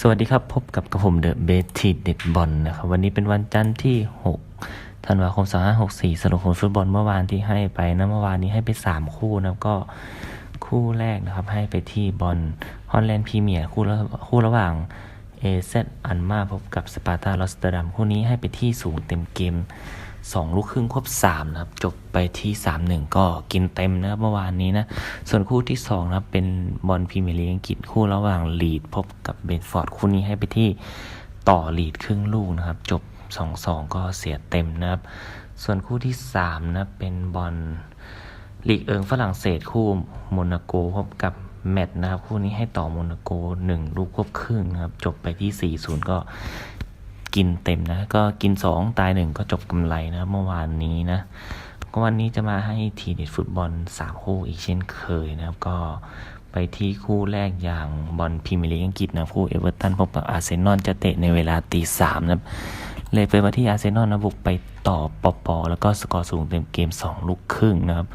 สวัสดีครับ พบกับกระผมเดอะเบสทีเด็ดบอลนะครับ วันนี้เป็นวันจันทร์ที่ 6 ธันวาคม 2564 สรุปผลฟุตบอลเมื่อวานที่ให้ไปนะเมื่อวานนี้ให้ไป 3 คู่นะครับก็คู่แรกนะครับ ให้ไปที่บอลฮอลแลนด์พรีเมียร์คู่ระคู่ระหว่างเอเซอันมาพบกับสปาร์ตาลอสเตอร์ดัมคู่นี้ให้ไปที่สูงเต็มเกม 2 ลูกครึ่งควบ3นะครับ จบไปที่ 3-1 ก็กินเต็มนะครับเมื่อวานนี้นะ ส่วนคู่ที่ 2 นะครับ เป็นบอลพรีเมียร์ลีกอังกฤษคู่ระหว่างลีดพบกับเบนฟอร์ดคู่นี้ให้ไปที่ต่อลีดครึ่งลูกนะครับ จบ 2-2 ก็เสียเต็มนะครับ ส่วนคู่ที่ 3 นะเป็นบอลลีกเอิงฝรั่งเศสคู่โมนาโกพบกับแมตช์นะครับ คู่นี้ให้ต่อโมนาโก 1 ลูกควบครึ่งนะครับ จบไปที่ 4-0 ก็ กินเต็มนะ ก็กิน 2 ตาย1ก็จบกำไรนะ เมื่อวานนี้นะ ก็วันนี้จะมาให้ทีเด็ดฟุตบอล 3 คู่อีกเช่นเคยนะครับ ก็ไปที่คู่แรกอย่างบอลพรีเมียร์ลีกอังกฤษนะคู่เอเวอร์ตันพบกับอาร์เซนอลจะเตะในเวลาตีสามนะครับเลยไปมาที่อาร์เซนอลนะบุกไปต่อปอปอแล้วก็สกอร์สูงเต็มเกม 2 ลูกครึ่งนะครับ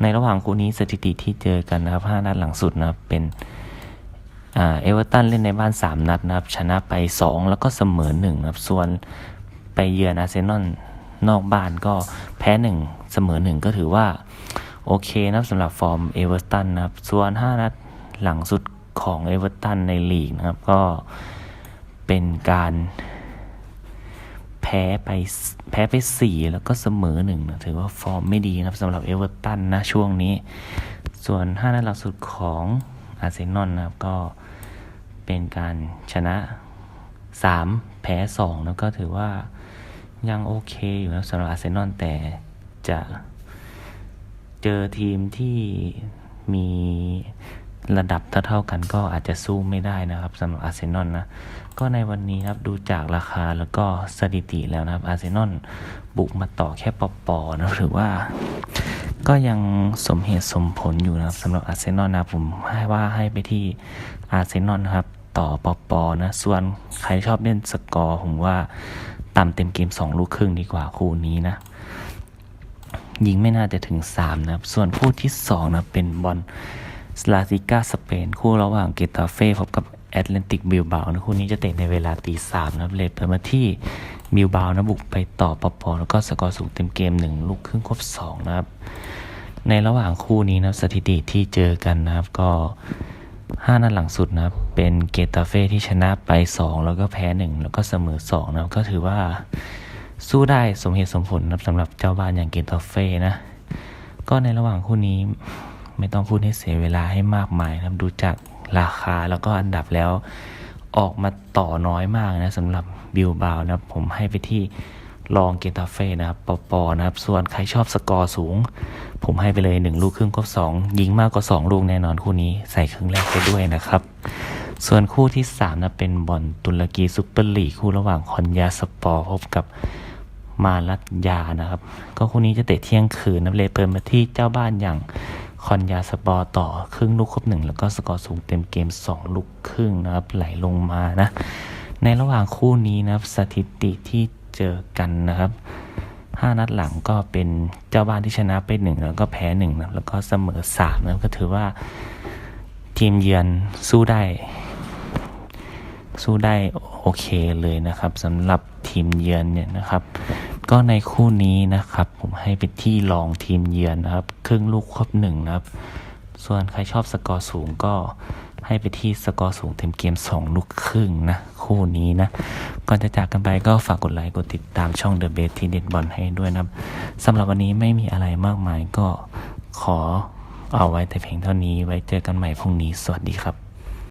ในระหว่างคู่นี้สถิติที่เจอกันนะครับ5นัดหลังสุดนะครับเป็น เอเวอร์ตันเล่นในบ้าน 3 นัดนะครับ ชนะไป 2 แล้วก็เสมอ1นะครับ ส่วนไปเยือนอาร์เซนอลนอกบ้านก็แพ้ 1 เสมอ 1 ก็ถือว่า โอเคนะครับสำหรับฟอร์มเอเวอร์ตันนะครับ ส่วน 5 นัดหลังสุดของเอเวอร์ตันในลีกนะครับ ก็เป็นการแพ้ไปแพ้ไป 4 แล้วก็เสมอ1นะถือว่าฟอร์มไม่ดีนะครับสำหรับเอเวอร์ตันนะช่วงนี้ ส่วน 5 นัดหลังสุดของอาร์เซนอลนะครับก็ เป็นการชนะ 3 แพ้ 2 แล้วก็ถือว่ายังโอเคอยู่นะสำหรับอาร์เซนอลแต่จะเจอทีมที่มีระดับเท่าๆกันก็อาจจะสู้ไม่ได้นะครับสำหรับอาร์เซนอลนะ ก็ในวันนี้ครับดูจากราคาแล้วก็สถิติแล้วนะครับอาร์เซนอลบุกมาต่อแค่ปอปอนะถือว่า ก็ยังสมเหตุสมผลอยู่นะครับสำหรับอาร์เซนอลนะผมให้ว่าให้ไปที่อาร์เซนอลครับ ต่อปอปอนะส่วนใครชอบเล่นสกอร์ผมว่าต่ำเต็มเกม 2 ลูกครึ่งดีกว่าคู่นี้นะ ยิงไม่น่าจะถึง 3 นะ ส่วนคู่ที่ 2 นะ เป็นบอลสลาติก้าสเปน คู่ระหว่างเกตาเฟ่พบกับแอตแลนติกบิลบานะคู่นี้จะเตะในเวลาตีสามนะเลทเปิดมาที่บิลบานะบุกไปต่อปอปอแล้วก็สกอร์สูงเต็มเกม 1 ลูกครึ่งครบ 2 นะครับ ในระหว่างคู่นี้นะสถิติที่เจอกันนะครับก็ 5 นัดหลังสุดนะครับ เป็นเกตาเฟ่ที่ชนะไป 2 แล้วก็แพ้ 1 แล้วก็เสมอ 2 นะครับ ก็ถือว่าสู้ได้สมเหตุสมผลนะครับสำหรับเจ้าบ้านอย่างเกตาเฟ่นะ ก็ในระหว่างคู่นี้ไม่ต้องพูดให้เสียเวลาให้มากมายนะครับ ดูจากราคาแล้วก็อันดับแล้วออกมาต่อน้อยมากนะสำหรับบิลบาวนะผมให้ไปที่ ลองเกตาเฟ่นะครับปอปอนะครับ ส่วนใครชอบสกอร์สูง ผมให้ไปเลย 1 ลูกครึ่งก็2ยิงมากกว่า2ลูกแน่นอนคู่นี้ใส่ครึ่งแรกไปด้วยนะครับ ส่วนคู่ที่3นะเป็นบอลตุรกีซุปเปอร์ลีกคู่ระหว่างคอนยาสปอร์พบกับมาลัตยานะครับ ก็คู่นี้จะเตะเที่ยงคืนนะเลยเปิดมาที่เจ้าบ้านอย่างคอนยาสปอร์ต่อครึ่งลูกครบหนึ่งแล้วก็สกอร์สูงเต็มเกม 2 ลูกครึ่งนะครับไหลลงมานะในระหว่างคู่นี้นะครับสถิติที่ เจอกันนะครับห้านัดหลังก็เป็นเจ้าบ้านที่ชนะไปหนึ่งแล้วก็แพ้หนึ่งนะแล้วก็เสมอสามนะก็ถือว่าทีมเยือนสู้ได้ สู้ได้โอเคเลยนะครับสำหรับทีมเยือนเนี่ยนะครับ ก็ในคู่นี้นะครับ ผมให้ไปที่รองทีมเยือนนะครับ ครึ่งลูกครบหนึ่งนะครับ ส่วนใครชอบสกอร์สูงก็ ให้ไปที่สกอร์สูงเต็มเกม 2 ลูกครึ่งนะ คู่นี้นะ ก่อนจะจากกันไปก็ฝากกดไลค์กดติดตามช่อง The b a s ที่เด็ดบอลให้ด้วยนะสำหรับวันนี้ไม่มีอะไรมากมายก็ขอเอาไว้แต่เพียงเท่านี้ไว้เจอกันใหม่พรุ่งนี้ สวัสดีครับ